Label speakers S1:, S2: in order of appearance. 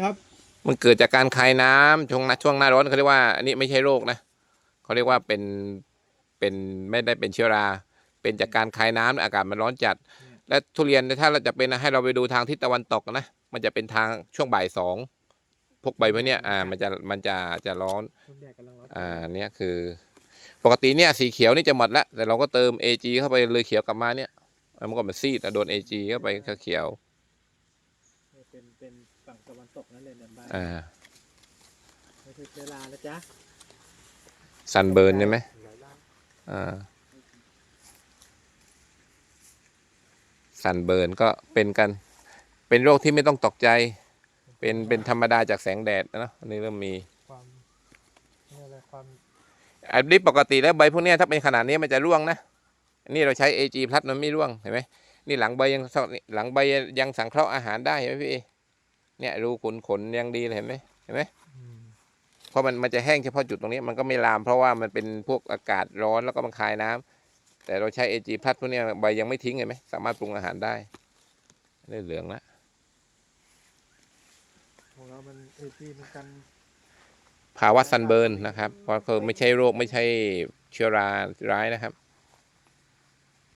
S1: ครับ
S2: มันเกิดจากการคายน้ำช่วงหน้าช่วงหน้าร้อนเขาเรียกว่าอันนี้ไม่ใช่โรคนะเขาเรียกว่าเป็นเป็นไม่ได้เป็นเชื้อรา เป็นจากการคายน้ำอากาศมันร้อนจัด และทุเรียนถ้าเราจะเป็นให้เราไปดูทางทิศตะวันตกนะมันจะเป็นทางช่วงบ่ายสองพวกใบพวกเนี้ยอ่ามันจะมันจะจะ
S1: ร้อน
S2: อ่าเนี่ยคือ ปกติเนี่ยสีเขียวนี่จะหมดแล้วแต่เราก็เติม AG เข้าไปเลยเขียวกลับมาเนี่ยมันก็มันซีดแต่โดน AG เข้าไปก็เขียว
S1: เป็นเป็นฝั่งตะวันตกนั่นเลยเนี่ยบ้าน
S2: อ่า
S1: ไม่ใช่เชื้อรานะจ๊ะ
S2: ซันเบิร์นใช่ไหมอ่าซันเบิร์นก็เป็นกัน เป็นโรคที่ไม่ต้องตกใจ เป็นเป็นธรรมดาจากแสงแดดนะเนอะอันนี้เริ่มมี
S1: ความนี่อะไรความ
S2: อันนี้ปกติแล้วใบพวกเนี้ยถ้าเป็นขนาดนี้มันจะร่วงนะอันนี้เราใช้ AG พลัสมันไม่ร่วงเห็นไหมนี่หลังใบยังหลังใบยังสังเคราะห์อาหารได้เห็นไหมพี่เอ เนี่ยรูขนขนยังดีเลยเห็นไหมเห็นไหม
S1: อืม
S2: เพราะมันมันจะแห้งเฉพาะจุดตรงนี้มันก็ไม่ลาม เพราะว่ามันเป็นพวกอากาศร้อนแล้วก็มันคายน้ำแต่เราใช้ AG พลัสพวกเนี้ยใบยังไม่ทิ้งเห็นไหมสามารถปรุงอาหารได้ได้เหลืองละ
S1: ของเรามันเอจีมันกัน
S2: ภาวะซันเบิร์นนะครับเพราะคือไม่ใช่โรคไม่ใช่เชื้อราร้ายนะครับ